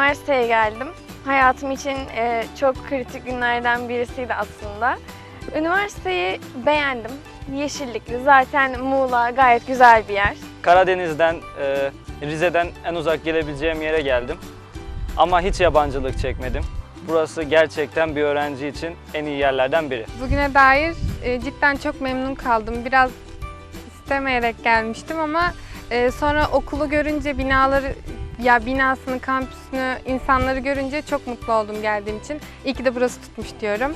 Üniversiteye geldim. Hayatım için e, çok kritik günlerden birisiydi aslında. Üniversiteyi beğendim. Yeşillikli. Zaten Muğla gayet güzel bir yer. Karadeniz'den, e, Rize'den en uzak gelebileceğim yere geldim. Ama hiç yabancılık çekmedim. Burası gerçekten bir öğrenci için en iyi yerlerden biri. Bugüne dair e, cidden çok memnun kaldım. Biraz istemeyerek gelmiştim ama e, sonra okulu görünce binaları ya binasını, kampüsünü, insanları görünce çok mutlu oldum geldiğim için. İyi ki de burası tutmuş diyorum.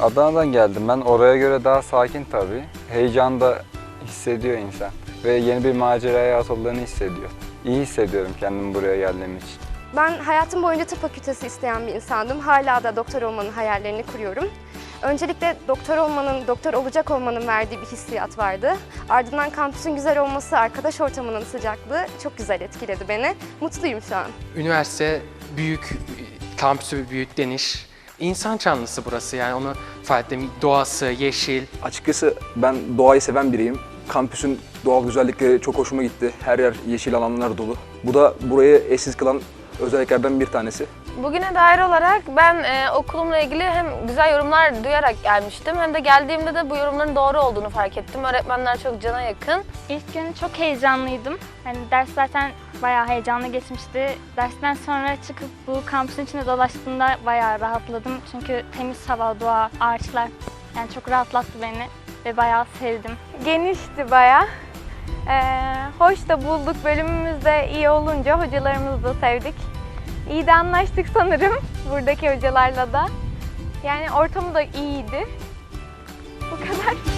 Adana'dan geldim ben. Oraya göre daha sakin tabii. Heyecan da hissediyor insan. Ve yeni bir maceraya atıldığını hissediyor. İyi hissediyorum kendimi buraya geldiğim için. Ben hayatım boyunca tıp fakültesi isteyen bir insandım. Hala da doktor olmanın hayallerini kuruyorum. Öncelikle doktor olmanın, doktor olacak olmanın verdiği bir hissiyat vardı. Ardından kampüsün güzel olması, arkadaş ortamının sıcaklığı çok güzel etkiledi beni. Mutluyum şu an. Üniversite büyük, kampüsü büyük, geniş. İnsan canlısı burası yani onu ifade ettim. Doğası, yeşil, Açıkçası ben doğayı seven biriyim. Kampüsün doğal güzellikleri çok hoşuma gitti. Her yer yeşil alanlar dolu. Bu da burayı eşsiz kılan özelliklerden bir tanesi. Bugüne dair olarak ben e, okulumla ilgili hem güzel yorumlar duyarak gelmiştim hem de geldiğimde de bu yorumların doğru olduğunu fark ettim. Öğretmenler çok cana yakın. İlk gün çok heyecanlıydım. Yani ders zaten bayağı heyecanlı geçmişti. Dersten sonra çıkıp bu kampüsün içinde dolaştığımda bayağı rahatladım. Çünkü temiz hava, doğa, ağaçlar yani çok rahatlattı beni ve bayağı sevdim. Genişti baya. Ee, hoş da bulduk. Bölümümüz de iyi olunca hocalarımızı da sevdik. İyi de anlaştık sanırım buradaki hocalarla da. Yani ortamı da iyiydi. Bu kadar.